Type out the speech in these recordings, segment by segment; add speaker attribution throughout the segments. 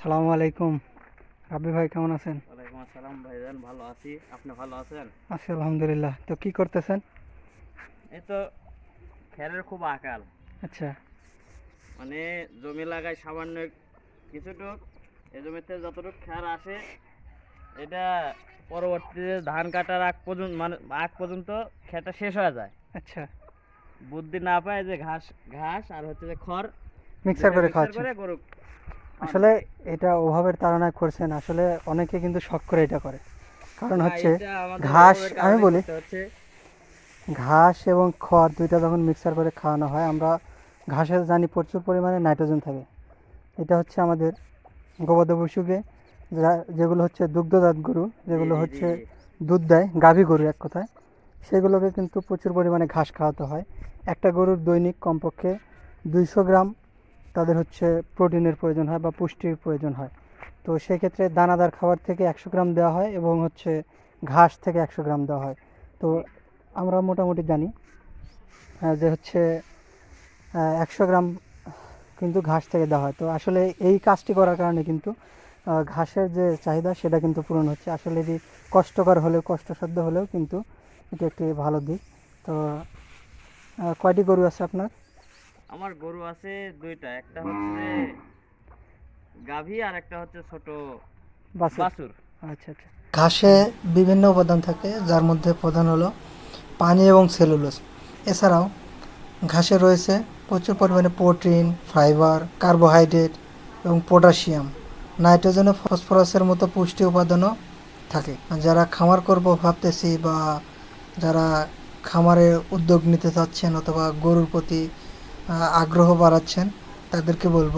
Speaker 1: সালামু আলাইকুম। রাব্বি ভাই কেমন আছেন?
Speaker 2: ওয়ালাইকুম আসসালাম ভাইজান ভালো আছি। আপনি ভালো আছেন?
Speaker 1: আছি আলহামদুলিল্লাহ। তো কি করতেছেন?
Speaker 2: এই তো খেরের খুব আকাল।
Speaker 1: আচ্ছা।
Speaker 2: মানে জমি লাগাই সামান্য কিছুটুক এই জমিতে যতটুক খের আসে এটা পরবর্তীতে ধান কাটার আগ পর্যন্ত মানে আগ পর্যন্ত খেরটা শেষ হয়ে যায়।
Speaker 1: আচ্ছা।
Speaker 2: বুদ্ধি না পায় যে ঘাস ঘাস আর হচ্ছে যে খড়
Speaker 1: মিক্সার করে খাওয়াচ্ছেন।
Speaker 2: করে গরু
Speaker 1: আসলে এটা অভাবের তাড়নায় করছেন আসলে অনেকে কিন্তু শখ করে এটা করে। কারণ হচ্ছে ঘাস আমি বলি ঘাস এবং খড় দুইটা যখন মিক্সার করে খাওয়ানো হয় আমরা ঘাসে জানি প্রচুর পরিমাণে নাইট্রোজেন থাকে। এটা হচ্ছে আমাদের গবাদি পশুকে যা- যেগুলো হচ্ছে দুগ্ধজাত গরু যেগুলো হচ্ছে দুধ দেয় গাভী গরু এক কথায় সেগুলোকে কিন্তু প্রচুর পরিমাণে ঘাস খাওয়াতে হয়। একটা গরুর দৈনিক কমপক্ষে দুইশো গ্রাম তাদের হচ্ছে প্রোটিনের প্রয়োজন হয় বা পুষ্টির প্রয়োজন হয়। তো সেক্ষেত্রে দানাদার খাবার থেকে একশো গ্রাম দেওয়া হয় এবং হচ্ছে ঘাস থেকে একশো গ্রাম দেওয়া হয়। তো আমরা মোটামুটি জানি যে হচ্ছে একশো গ্রাম কিন্তু ঘাস থেকে দেওয়া হয়। তো আসলে এই কাজটি করার কারণে কিন্তু ঘাসের যে চাহিদা সেটা কিন্তু পূরণ হচ্ছে। আসলে এটি কষ্টকর হলেও, কষ্টসাধ্য হলেও কিন্তু এটি একটি ভালো দিক। তো কয়টি গরু আছে আপনার?
Speaker 2: আমার গরু আছে দুইটা একটা হচ্ছে গাভী আর একটা হচ্ছে ছোট
Speaker 1: বাছুর।
Speaker 2: বাছুর।
Speaker 1: আচ্ছা আচ্ছা। ঘাসে বিভিন্ন উপাদান থাকে যার মধ্যে প্রধান হলো পানি এবং সেলুলোজ। এছাড়াও ঘাসে রয়েছে প্রচুর পরিমাণে প্রোটিন ফাইবার কার্বোহাইড্রেট এবং পটাশিয়াম। নাইট্রোজেন ও ফসফরাসের মতো পুষ্টি উপাদানও থাকে। যারা খামার করব ভাবতেছি বা যারা খামারে উদ্যোগ নিতে চাচ্ছেন অথবা গরুর প্রতি আগ্রহ বাড়াচ্ছেন, তাদেরকে বলব,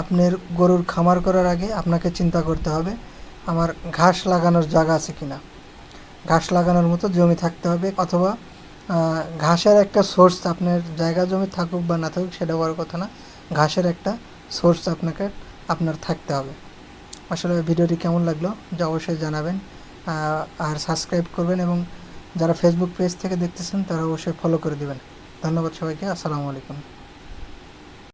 Speaker 1: আপনার গরুর খামার করার আগে আপনাকে চিন্তা করতে হবে, আমার ঘাস লাগানোর জায়গা আছে কি না ঘাস লাগানোর মতো জমি থাকতে হবে, অথবা ঘাসের একটা সোর্স আপনার জায়গা জমি থাকুক বা না থাকুক, সেটা বড় কথা না, ঘাসের একটা সোর্স আপনাকে, আপনার থাকতে হবে। আসলে ভিডিওটি কেমন লাগল যা অবশ্যই জানাবেন আর সাবস্ক্রাইব করবেন এবং যারা ফেসবুক পেজ থেকে দেখতেছেন, তারা অবশ্যই ফলো করে দিবেন। ধন্যবাদ সবাইকে, আসসালামু আলাইকুম।